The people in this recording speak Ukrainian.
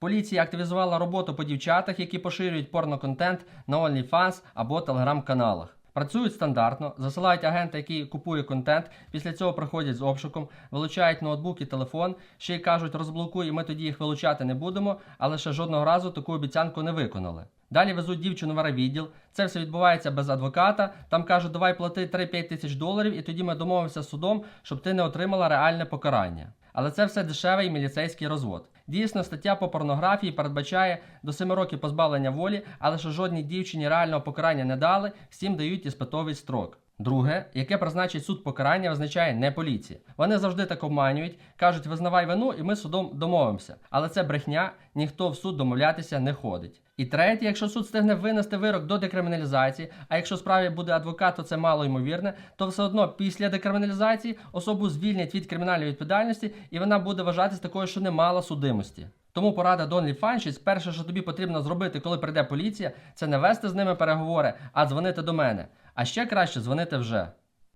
Поліція активізувала роботу по дівчатах, які поширюють порноконтент на OnlyFans або телеграм-каналах. Працюють стандартно, засилають агента, який купує контент. Після цього приходять з обшуком, вилучають ноутбук і телефон. Ще й кажуть, розблокуй, і ми тоді їх вилучати не будемо, але ще жодного разу таку обіцянку не виконали. Далі везуть дівчину в райвідділ. Це все відбувається без адвоката. Там кажуть, давай плати 3-5 тисяч доларів, і тоді ми домовимося з судом, щоб ти не отримала реальне покарання. Але це все дешевий міліцейський розвод. Дійсно, стаття по порнографії передбачає до 7 років позбавлення волі, але що жодній дівчині реального покарання не дали, всім дають іспитовий строк. Друге, яке призначить суд покарання, визначає не поліція. Вони завжди так обманюють, кажуть, визнавай вину, і ми судом домовимося. Але це брехня, ніхто в суд домовлятися не ходить. І третє, якщо суд встигне винести вирок до декриміналізації, а якщо справі буде адвокат, то це мало ймовірне, то все одно після декриміналізації особу звільнять від кримінальної відповідальності, і вона буде вважатись такою, що не мала судимості. Тому порада Донлі Фаншіс, перше, що тобі потрібно зробити, коли прийде поліція, це не вести з ними переговори, а дзвонити до мене. А ще краще дзвонити вже.